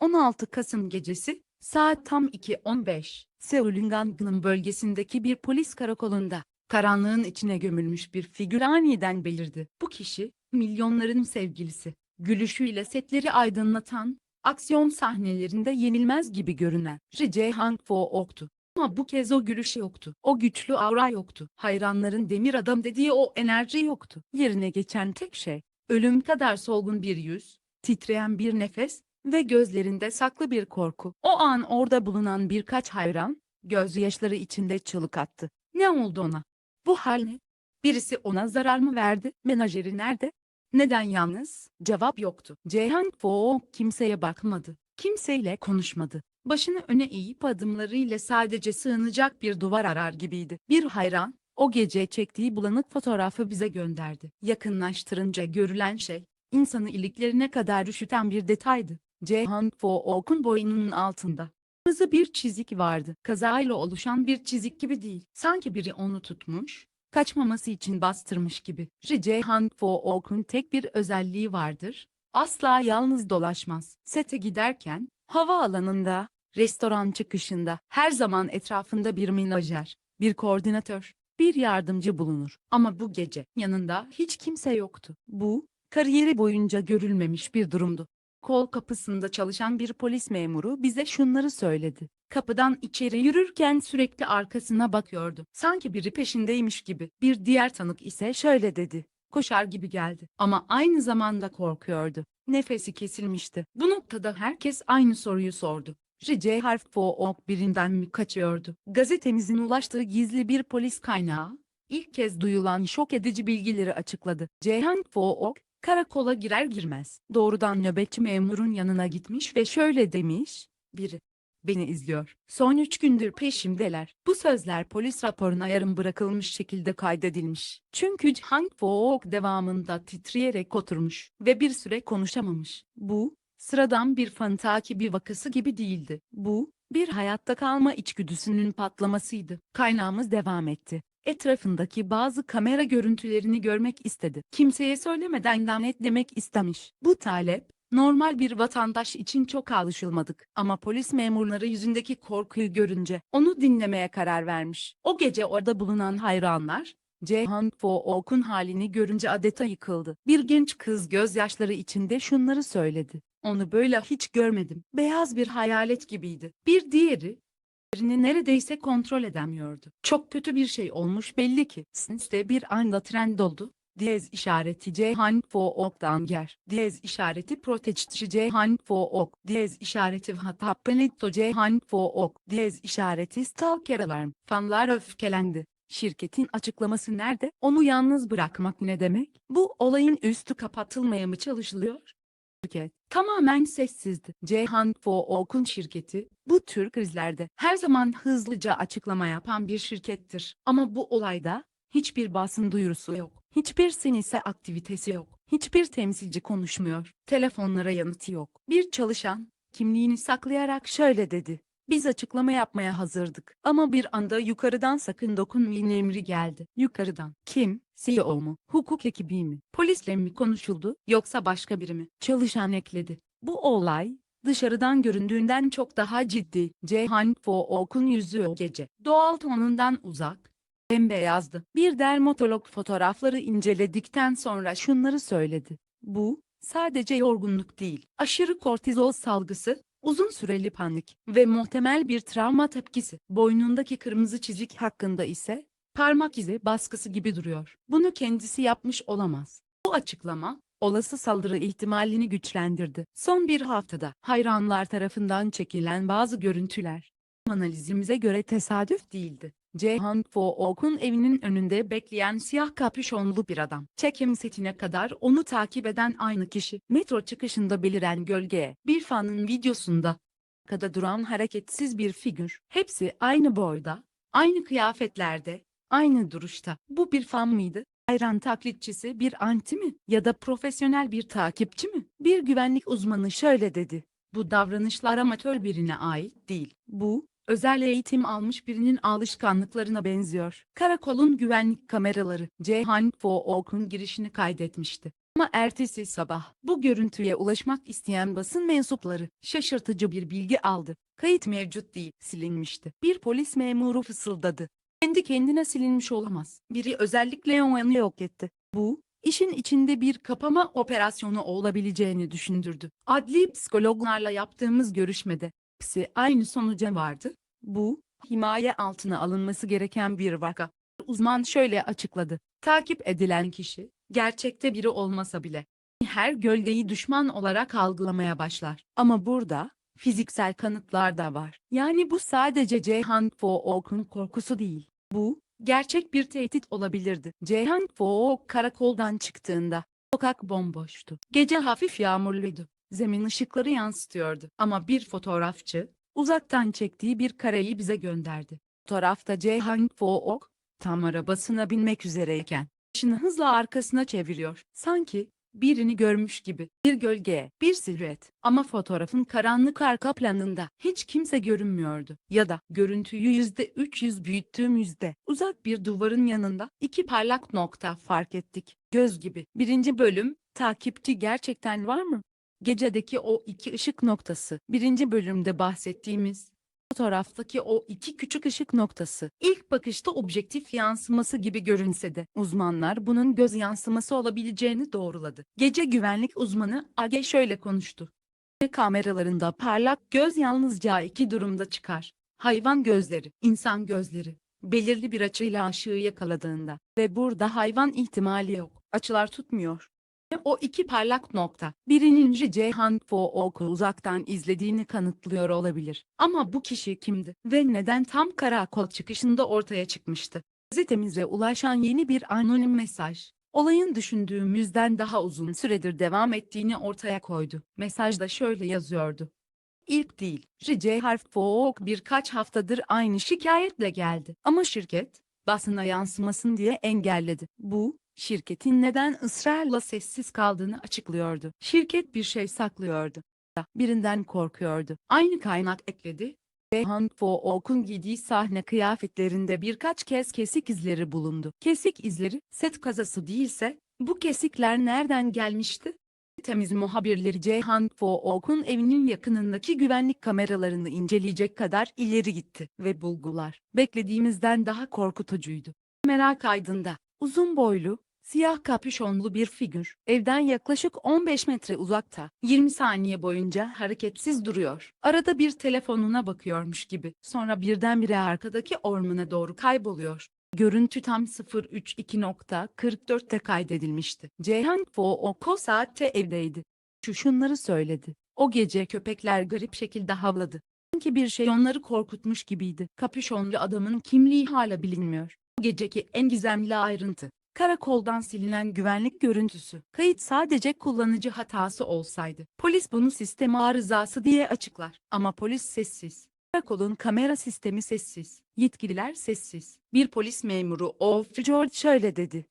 16 Kasım gecesi, saat tam 2.15, Seul'ün Gangnam bölgesindeki bir polis karakolunda, karanlığın içine gömülmüş bir figür aniden belirdi. Bu kişi, milyonların sevgilisi, gülüşüyle setleri aydınlatan, aksiyon sahnelerinde yenilmez gibi görünen Ri Jae-hang-fo-ok'tu. Ama bu kez o gülüş yoktu. O güçlü aura yoktu. Hayranların demir adam dediği o enerji yoktu. Yerine geçen tek şey, ölüm kadar solgun bir yüz, titreyen bir nefes ve gözlerinde saklı bir korku. O an orada bulunan birkaç hayran, gözyaşları içinde çığlık attı. Ne oldu ona? Bu hal ne? Birisi ona zarar mı verdi? Menajeri nerede? Neden yalnız? Cevap yoktu. Ceyhan Fo kimseye bakmadı. Kimseyle konuşmadı. Başını öne eğip adımlarıyla sadece sığınacak bir duvar arar gibiydi. Bir hayran, o gece çektiği bulanık fotoğrafı bize gönderdi. Yakınlaştırınca görülen şey, insanı iliklerine kadar üşüten bir detaydı. Ceyhan Fo-ok'un boynunun altında. Kırmızı bir çizik vardı. Kazayla oluşan bir çizik gibi değil. Sanki biri onu tutmuş, kaçmaması için bastırmış gibi. Ri Ceyhan Fo-ok'un tek bir özelliği vardır. Asla yalnız dolaşmaz. Sete giderken, havaalanında, restoran çıkışında, her zaman etrafında bir menajer, bir koordinatör, bir yardımcı bulunur. Ama bu gece yanında hiç kimse yoktu. Bu, kariyeri boyunca görülmemiş bir durumdu. Kol kapısında çalışan bir polis memuru bize şunları söyledi. Kapıdan içeri yürürken sürekli arkasına bakıyordu. Sanki biri peşindeymiş gibi. Bir diğer tanık ise şöyle dedi. Koşar gibi geldi ama aynı zamanda korkuyordu. Nefesi kesilmişti. Bu noktada herkes aynı soruyu sordu. Rice harf ok birinden mi kaçıyordu? Gazetemizin ulaştığı gizli bir polis kaynağı, ilk kez duyulan şok edici bilgileri açıkladı. Ceyhan karakola girer girmez doğrudan nöbetçi memurun yanına gitmiş ve şöyle demiş, biri beni izliyor. Son üç gündür peşimdeler. Bu sözler polis raporuna yarım bırakılmış şekilde kaydedilmiş. Çünkü Hang Fook devamında titreyerek oturmuş ve bir süre konuşamamış. Bu, sıradan bir fan takibi vakası gibi değildi. Bu, bir hayatta kalma içgüdüsünün patlamasıydı. Kaynağımız devam etti. Etrafındaki bazı kamera görüntülerini görmek istedi. Kimseye söylemeden lanetlemek istemiş. Bu talep, normal bir vatandaş için çok alışılmadık. Ama polis memurları yüzündeki korkuyu görünce onu dinlemeye karar vermiş. O gece orada bulunan hayranlar, Ceyhan Fook'un halini görünce adeta yıkıldı. Bir genç kız gözyaşları içinde şunları söyledi. Onu böyle hiç görmedim. Beyaz bir hayalet gibiydi. Bir diğeri, Yerini neredeyse kontrol edemiyordu. Çok kötü bir şey olmuş belli ki. Sinde bir anda trend oldu. Diyez işareti Ceyhan Fook'tan ger. Diyez işareti protestçi Ceyhan Fook. Diyez işareti Hatapelito Ceyhan Fook. Diyez işareti Stalker Alarm. Fanlar öfkelendi. Şirketin açıklaması nerede? Onu yalnız bırakmak ne demek? Bu olayın üstü kapatılmaya mı çalışılıyor? Şirket tamamen sessizdi. Ceyhan Fook'un şirketi bu tür krizlerde her zaman hızlıca açıklama yapan bir şirkettir. Ama bu olayda hiçbir basın duyurusu yok. Hiçbir sinise aktivitesi yok. Hiçbir temsilci konuşmuyor. Telefonlara yanıtı yok. Bir çalışan kimliğini saklayarak şöyle dedi. Biz açıklama yapmaya hazırdık. Ama bir anda yukarıdan sakın dokunmayın emri geldi. Yukarıdan. Kim? CEO mu? Hukuk ekibi mi? Polisle mi konuşuldu? Yoksa başka biri mi? Çalışan ekledi. Bu olay, dışarıdan göründüğünden çok daha ciddi. Ceyhan Fook'un yüzü o gece. Doğal tonundan uzak. Bembeyazdı. Bir dermatolog fotoğrafları inceledikten sonra şunları söyledi. Bu, sadece yorgunluk değil. Aşırı kortizol salgısı, uzun süreli panik ve muhtemel bir travma tepkisi. Boynundaki kırmızı çizik hakkında ise parmak izi baskısı gibi duruyor. Bunu kendisi yapmış olamaz. Bu açıklama olası saldırı ihtimalini güçlendirdi. Son bir haftada hayranlar tarafından çekilen bazı görüntüler analizimize göre tesadüf değildi. Ceyhan Fook'un evinin önünde bekleyen siyah kapüşonlu bir adam. Çekim setine kadar onu takip eden aynı kişi. Metro çıkışında beliren gölge. Bir fanın videosunda. Kada duran hareketsiz bir figür. Hepsi aynı boyda, aynı kıyafetlerde, aynı duruşta. Bu bir fan mıydı? Hayran taklitçisi bir anti mi? Ya da profesyonel bir takipçi mi? Bir güvenlik uzmanı şöyle dedi. Bu davranışlar amatör birine ait değil. Bu, özel eğitim almış birinin alışkanlıklarına benziyor. Karakolun güvenlik kameraları Ceyhan Fook'un girişini kaydetmişti. Ama ertesi sabah bu görüntüye ulaşmak isteyen basın mensupları şaşırtıcı bir bilgi aldı. Kayıt mevcut değil, silinmişti. Bir polis memuru fısıldadı. Kendi kendine silinmiş olamaz. Biri özellikle onu yok etti. Bu, işin içinde bir kapama operasyonu olabileceğini düşündürdü. Adli psikologlarla yaptığımız görüşmede hepsi aynı sonuca vardı. Bu, himaye altına alınması gereken bir vaka. Uzman şöyle açıkladı. Takip edilen kişi, gerçekte biri olmasa bile, her gölgeyi düşman olarak algılamaya başlar. Ama burada, fiziksel kanıtlar da var. Yani bu sadece Ceyhan Fook'un korkusu değil. Bu, gerçek bir tehdit olabilirdi. Ceyhan Fook karakoldan çıktığında, sokak bomboştu. Gece hafif yağmurluydu. Zemin ışıkları yansıtıyordu. Ama bir fotoğrafçı, uzaktan çektiği bir kareyi bize gönderdi. Fotoğrafta Ceyhan Fook, tam arabasına binmek üzereyken, başını hızla arkasına çeviriyor. Sanki birini görmüş gibi. Bir gölge, bir silüet. Ama fotoğrafın karanlık arka planında hiç kimse görünmüyordu. Ya da görüntüyü yüzde 300 büyüttüğümüzde uzak bir duvarın yanında iki parlak nokta fark ettik. Göz gibi. Birinci bölüm, takipçi gerçekten var mı? Gecedeki o iki ışık noktası, birinci bölümde bahsettiğimiz fotoğraftaki o iki küçük ışık noktası ilk bakışta objektif yansıması gibi görünse de uzmanlar bunun göz yansıması olabileceğini doğruladı. Gece güvenlik uzmanı Age şöyle konuştu. Kameralarında parlak göz yalnızca iki durumda çıkar. Hayvan gözleri, insan gözleri. Belirli bir açıyla ışığı yakaladığında ve burada hayvan ihtimali yok. Açılar tutmuyor. O iki parlak nokta, birinin Ceyhan Fook'u uzaktan izlediğini kanıtlıyor olabilir. Ama bu kişi kimdi ve neden tam karakol çıkışında ortaya çıkmıştı? Gazetemize ulaşan yeni bir anonim mesaj, olayın düşündüğümüzden daha uzun süredir devam ettiğini ortaya koydu. Mesajda şöyle yazıyordu. İlk değil, Ceyhan Fook birkaç haftadır aynı şikayetle geldi. Ama şirket, basına yansımasın diye engelledi. Bu, şirketin neden ısrarla sessiz kaldığını açıklıyordu. Şirket bir şey saklıyordu. Birinden korkuyordu. Aynı kaynak ekledi. Ceyhan Fook'un giydiği sahne kıyafetlerinde birkaç kez kesik izleri bulundu. Kesik izleri, set kazası değilse, bu kesikler nereden gelmişti? Temiz muhabirleri Ceyhan Fook'un evinin yakınındaki güvenlik kameralarını inceleyecek kadar ileri gitti ve bulgular beklediğimizden daha korkutucuydu. Kamera kaydında uzun boylu, siyah kapüşonlu bir figür evden yaklaşık 15 metre uzakta 20 saniye boyunca hareketsiz duruyor. Arada bir telefonuna bakıyormuş gibi sonra birdenbire arkadaki ormana doğru kayboluyor. Görüntü tam 032.44'te kaydedilmişti. Ceyhan Fook o saatte evdeydi. Şu şunları söyledi. O gece köpekler garip şekilde havladı. Sanki bir şey onları korkutmuş gibiydi. Kapüşonlu adamın kimliği hala bilinmiyor. Bu geceki en gizemli ayrıntı. Karakoldan silinen güvenlik görüntüsü. Kayıt sadece kullanıcı hatası olsaydı. Polis bunu sistem arızası diye açıklar. Ama polis sessiz. Karakolun kamera sistemi sessiz. Yetkililer sessiz. Bir polis memuru Of George şöyle dedi.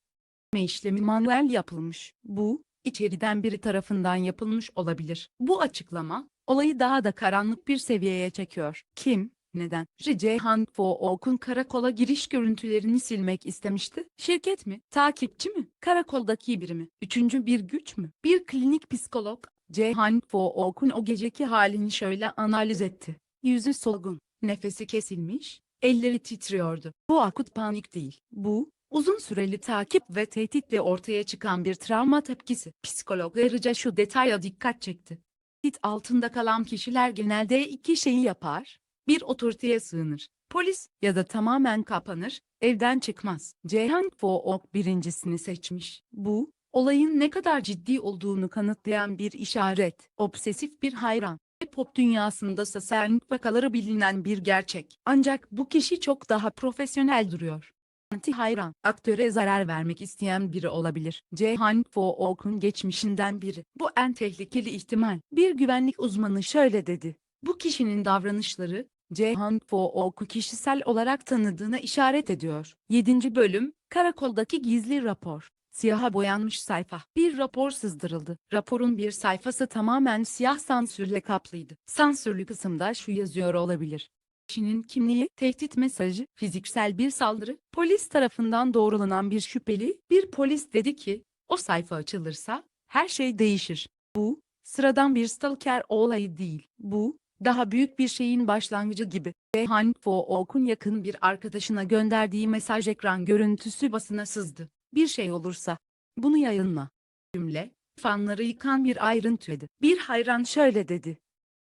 işlemi manuel yapılmış. Bu, içeriden biri tarafından yapılmış olabilir. Bu açıklama, olayı daha da karanlık bir seviyeye çekiyor. Kim, neden? Ceyhan Fook'un karakola giriş görüntülerini silmek istemişti. Şirket mi? Takipçi mi? Karakoldaki biri mi? Üçüncü bir güç mü? Bir klinik psikolog, Ceyhan Fook'un o geceki halini şöyle analiz etti. Yüzü solgun, nefesi kesilmiş, elleri titriyordu. Bu akut panik değil. Bu, uzun süreli takip ve tehditle ortaya çıkan bir travma tepkisi. Psikolog ayrıca şu detaya dikkat çekti. Tehdit altında kalan kişiler genelde iki şeyi yapar. Bir otoriteye sığınır. Polis ya da tamamen kapanır, evden çıkmaz. Ceyhan Fook birincisini seçmiş. Bu, olayın ne kadar ciddi olduğunu kanıtlayan bir işaret. Obsesif bir hayran. Pop dünyasında sasenlik vakaları bilinen bir gerçek. Ancak bu kişi çok daha profesyonel duruyor. Anti hayran, aktöre zarar vermek isteyen biri olabilir. Ceyhan Fook'un geçmişinden biri. Bu en tehlikeli ihtimal. Bir güvenlik uzmanı şöyle dedi. Bu kişinin davranışları, Ceyhan Fook'u kişisel olarak tanıdığına işaret ediyor. 7. bölüm, Karakoldaki gizli rapor. Siyaha boyanmış sayfa. Bir rapor sızdırıldı. Raporun bir sayfası tamamen siyah sansürle kaplıydı. Sansürlü kısımda şu yazıyor olabilir. Kişinin kimliği, tehdit mesajı, fiziksel bir saldırı, polis tarafından doğrulanan bir şüpheli, bir polis dedi ki, o sayfa açılırsa, her şey değişir. Bu, sıradan bir stalker olayı değil. Bu, daha büyük bir şeyin başlangıcı gibi. Ve Han Ok'un yakın bir arkadaşına gönderdiği mesaj ekran görüntüsü basına sızdı. Bir şey olursa, bunu yayınla. Cümle, fanları yıkan bir ayrıntıydı. Bir hayran şöyle dedi.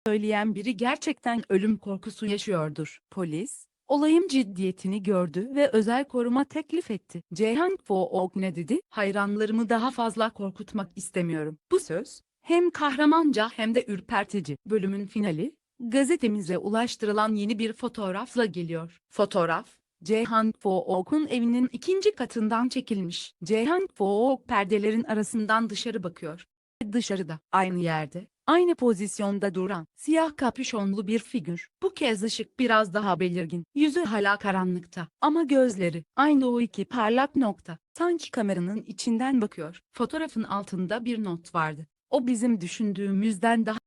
Söyleyen biri gerçekten ölüm korkusu yaşıyordur. Polis, olayın ciddiyetini gördü ve özel koruma teklif etti. Ceyhan Ok ne dedi? Hayranlarımı daha fazla korkutmak istemiyorum. Bu söz, hem kahramanca hem de ürpertici. Bölümün finali, gazetemize ulaştırılan yeni bir fotoğrafla geliyor. Fotoğraf, Ceyhan Ok'un evinin ikinci katından çekilmiş. Ceyhan Ok perdelerin arasından dışarı bakıyor. Dışarıda, aynı yerde, aynı pozisyonda duran, siyah kapüşonlu bir figür. Bu kez ışık biraz daha belirgin. Yüzü hala karanlıkta. Ama gözleri, aynı o iki parlak nokta. Sanki kameranın içinden bakıyor. Fotoğrafın altında bir not vardı. O bizim düşündüğümüzden daha